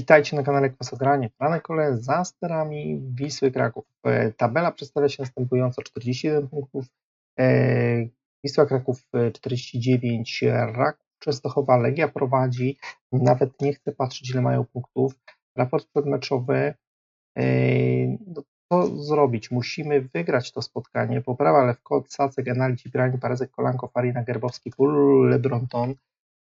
Witajcie na kanale Kwasogranie. Franek Kole za sterami Wisły Kraków. E, Tabela przedstawia się następująco. 41 punktów, e, Wisła Kraków e, 49, Raków Częstochowa, Legia prowadzi. Nawet nie chcę patrzeć ile mają punktów. Raport przedmeczowy. e, No, co zrobić? Musimy wygrać to spotkanie. Poprawa Lewko, Sacek, Analici, Pirani, Parezek, Kolanko, Farina, Gerbowski, Pól, Lebronton.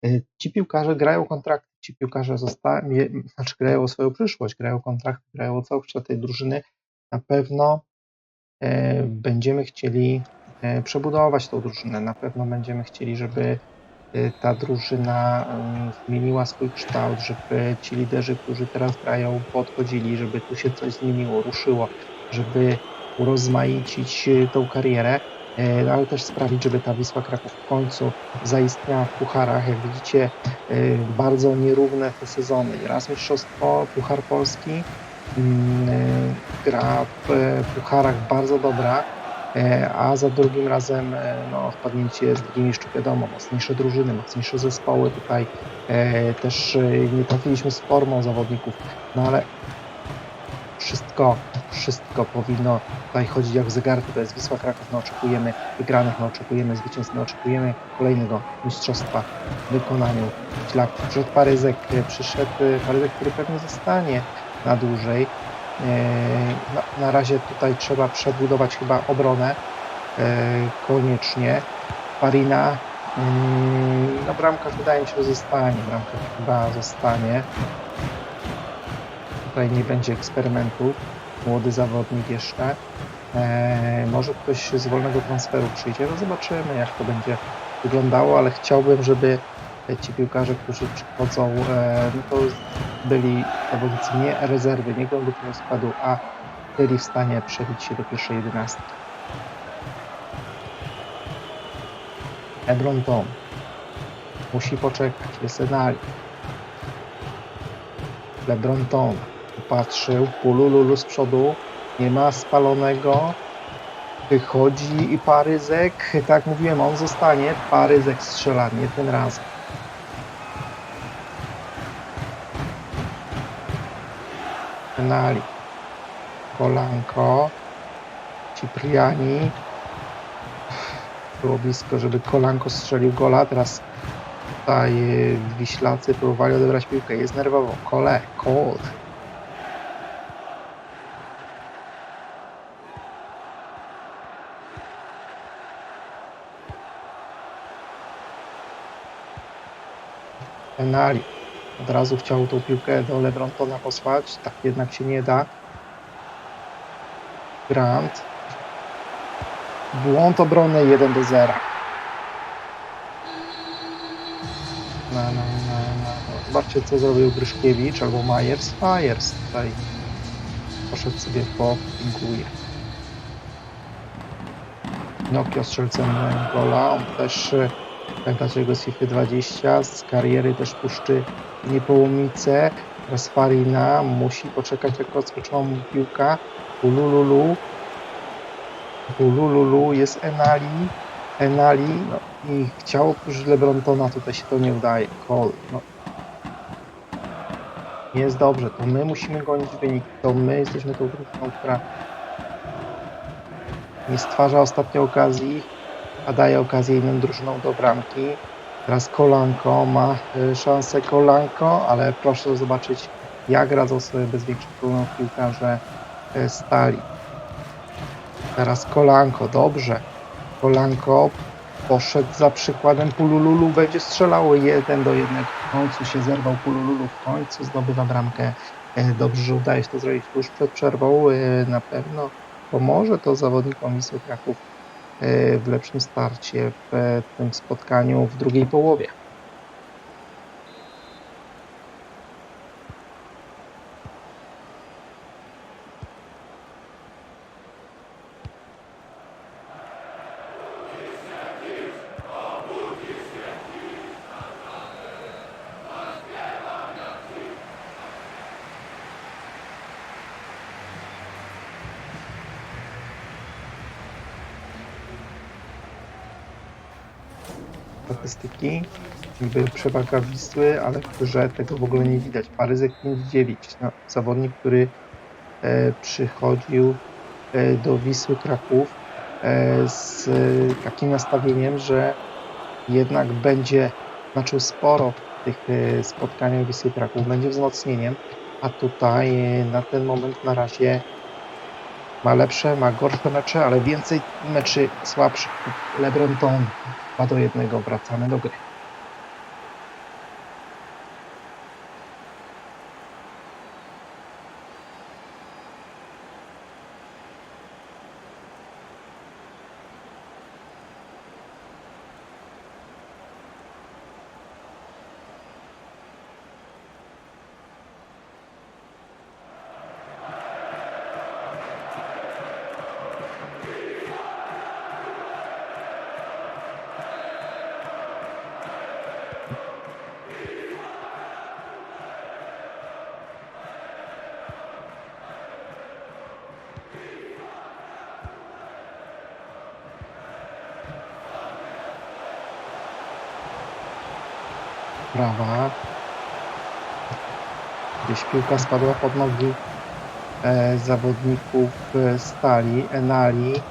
Y, Ci piłkarze grają kontrakty, ci piłkarze zostają, znaczy grają o swoją przyszłość, grają kontrakty, grają o całokształt tej drużyny. Na pewno e, będziemy chcieli e, przebudować tą drużynę. Na pewno będziemy chcieli, żeby ta drużyna zmieniła swój kształt, żeby ci liderzy, którzy teraz grają, podchodzili, żeby tu się coś zmieniło, ruszyło, żeby urozmaicić tą karierę, ale też sprawić, żeby ta Wisła Kraków w końcu zaistniała w pucharach. Jak widzicie, y, bardzo nierówne te sezony. Raz mistrzostwo, Puchar Polski, mm, y, gra w e, pucharach bardzo dobra, e, a za drugim razem e, no, wpadnięcie z Ligii Mistrzów, wiadomo, mocniejsze drużyny, mocniejsze zespoły. Tutaj e, też e, nie trafiliśmy z formą zawodników, no ale wszystko, wszystko powinno tutaj chodzić jak w zegarku. To jest Wisła Kraków, no oczekujemy wygranych, no oczekujemy zwycięstw, no oczekujemy kolejnego mistrzostwa w wykonaniu Ślaków. Przyszedł Paryzek, e, przyszedł e, Paryzek, który pewnie zostanie na dłużej. E, No, na razie tutaj trzeba przebudować chyba obronę e, koniecznie. Farina, mm, no bramka wydaje mi się, że zostanie, bramka chyba zostanie. Tutaj nie będzie eksperymentu. Młody zawodnik jeszcze. E, może ktoś z wolnego transferu przyjdzie. No zobaczymy, jak to będzie wyglądało, ale chciałbym, żeby ci piłkarze, którzy przychodzą, e, no to byli zawodnicy nie rezerwy, nie głębokiego składu, a byli w stanie przebić się do pierwszej jedenastki. Ebron Tom musi poczekać, jest Enali. Lebron Tom popatrzył, Pulululu z przodu, nie ma spalonego, wychodzi i Paryzek, tak mówiłem, on zostanie, Paryzek strzela, nie tym razem. Penali, Kolanko, Cipriani, było blisko, żeby Kolanko strzelił gola, teraz tutaj Wiślacy próbowali odebrać piłkę, jest nerwowo, Kole, Kod, Penali. Od razu chciał tą piłkę do Lebrontona posłać, tak jednak się nie da. Grant. Błąd obrony 1 do 0. No, no, no, no. no. Zobaczcie co zrobił Gryszkiewicz albo Majers. Majers tutaj poszedł sobie po dziękuję. Nokio strzelcem gola. On też e, Pamiętacie go z FIFA 20, z kariery też puszczy niepołomice. Teraz Farina musi poczekać, jak odskoczyła mu piłka. Ulululu. Ulululu jest Enali. Enali. No i chciał użyć Lebrontona, tutaj się to nie udaje. Kol. No. Jest dobrze, to my musimy gonić wynik. To my jesteśmy tą drużyną, która nie stwarza ostatniej okazji a daje okazję innym drużynom do bramki. Teraz Kolanko ma y, szansę Kolanko, ale proszę zobaczyć jak radzą sobie bez większych problemów piłkarze y, stali. Teraz Kolanko, dobrze. Kolanko poszedł za przykładem Pulululu, będzie strzelało 1 do 1. W końcu się zerwał Pulululu, w końcu zdobywa bramkę. Y, Dobrze, że udaje się to zrobić tuż przed przerwą. Na pewno pomoże to zawodnikom Wisły Kraków e, w lepszym starcie w tym spotkaniu w drugiej połowie. Statystyki. niby przewaga Wisły, ale w grze tego w ogóle nie widać. Paryzek 5-9, no, zawodnik, który e, przychodził e, do Wisły Kraków e, z e, takim nastawieniem, że jednak będzie znaczył sporo w tych e, spotkaniach Wisły Kraków, będzie wzmocnieniem, a tutaj e, na ten moment na razie ma lepsze, ma gorsze mecze, ale więcej meczy słabszych. Lebronton 2 do 1, wracamy do gry. Prawa. Gdzieś piłka spadła pod nogi e, zawodników e, Stali, Enali.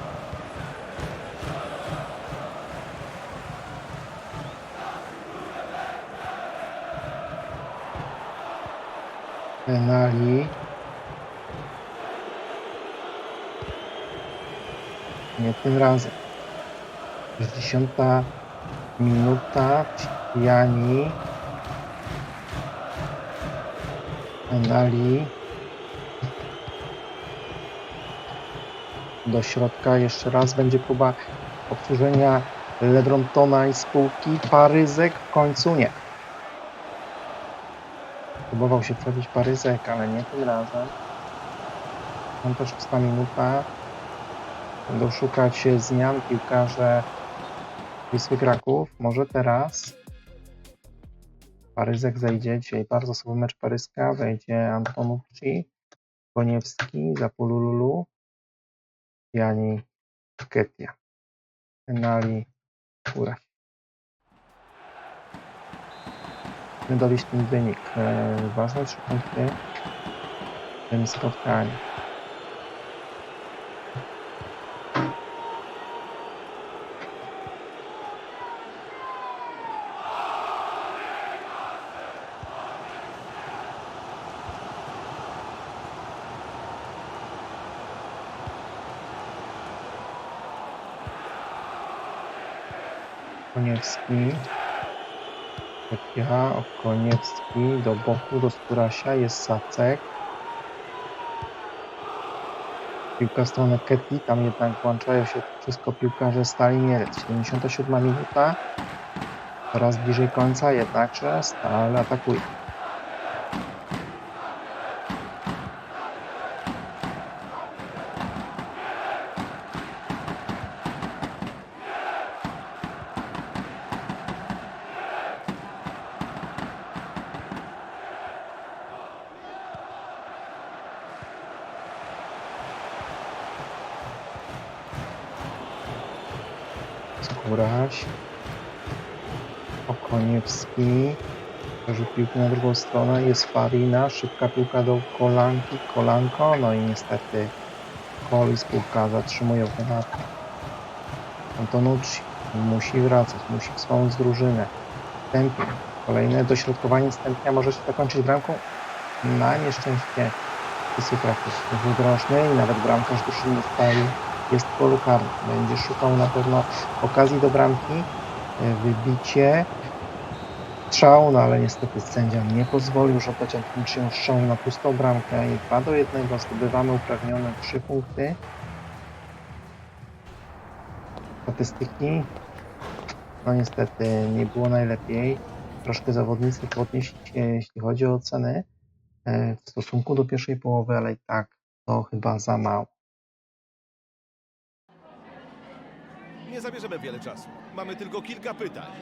Enali. Nie tym razem. 60 minuta. Jani. Enali. Do środka jeszcze raz będzie próba obsłużenia Lebrontona i spółki. Paryzek w końcu nie. Próbował się trafić Paryzek, ale nie tym razem. 56 minuta. Będą szukać zmian piłkarze Wisły Kraków. Może teraz Paryzek zejdzie. Dzisiaj bardzo słaby mecz Paryska. Wejdzie Antonucci, Koniewski, Zapolululu, Jani Ketia, Enali. Musimy dowieść ten wynik. E, ważne trzy punkty w tym spotkaniu. Koniewski. Ketia, Okoniewski do boku, do Sturasia, jest Sacek. Piłka w stronę Keti, tam jednak włączają się wszystko piłkarze Stali Mielec. 77 minuta. Coraz bliżej końca, jednakże Stal atakuje. Skóraś. Okoniewski. Rzucił piłkę na drugą stronę. Jest Farina. Szybka piłka do kolanki. Kolanko. No i niestety Kol i spółka zatrzymują ten atak. Antonucci musi wracać. Musi wspomóc drużynę. Stępień. Kolejne dośrodkowanie Stępnia może się zakończyć bramką. Na nieszczęście Wisły Kraków wydrożny i nawet bramkarz drużyny stali jest w polu. Będzie szukał na pewno okazji do bramki, e, wybicie, strzał, no ale niestety sędzia nie pozwolił żądać Antonucciemu strzału na pustą bramkę i 2 do 1 zdobywamy uprawnione 3 punkty. Statystyki, no niestety nie było najlepiej. Troszkę zawodnicy podnieśli się, jeśli chodzi o oceny e, w stosunku do pierwszej połowy, ale i tak to chyba za mało. nie zabierzemy wiele czasu. Mamy tylko kilka pytań.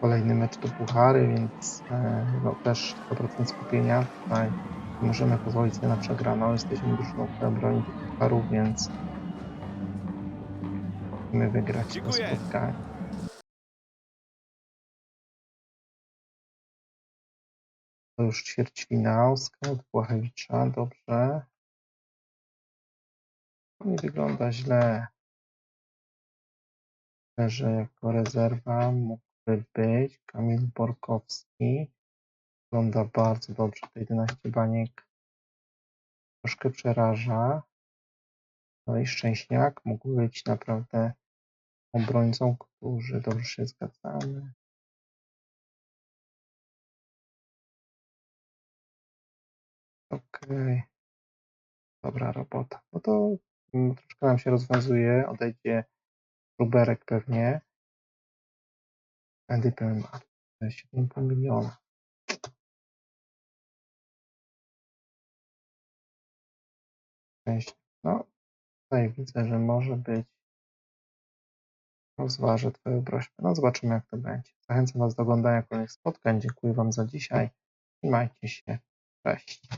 Kolejny mecz to puchary, więc e, no, też 100% skupienia. Tutaj możemy pozwolić sobie na przegraną. Jesteśmy drużyną, która broni pucharów, więc musimy wygrać to Dziękuję. spotkanie. To już ćwierćfinał, Błachewicza, dobrze. To nie wygląda źle. Myślę, że jako rezerwa mógłby być Kamil Borkowski. Wygląda bardzo dobrze. Te 11 baniek troszkę przeraża. No i Szczęśniak mógł być naprawdę obrońcą, którzy dobrze się zgadzamy. Okej. Dobra robota. No to troszkę nam się rozwiązuje. Odejdzie Ruberek pewnie. Andy ma 7,5 miliona. No, tutaj widzę, że może być. Rozważę Twoją prośbę. No, zobaczymy, jak to będzie. Zachęcam Was do oglądania kolejnych spotkań. Dziękuję Wam za dzisiaj. Trzymajcie się. Cześć.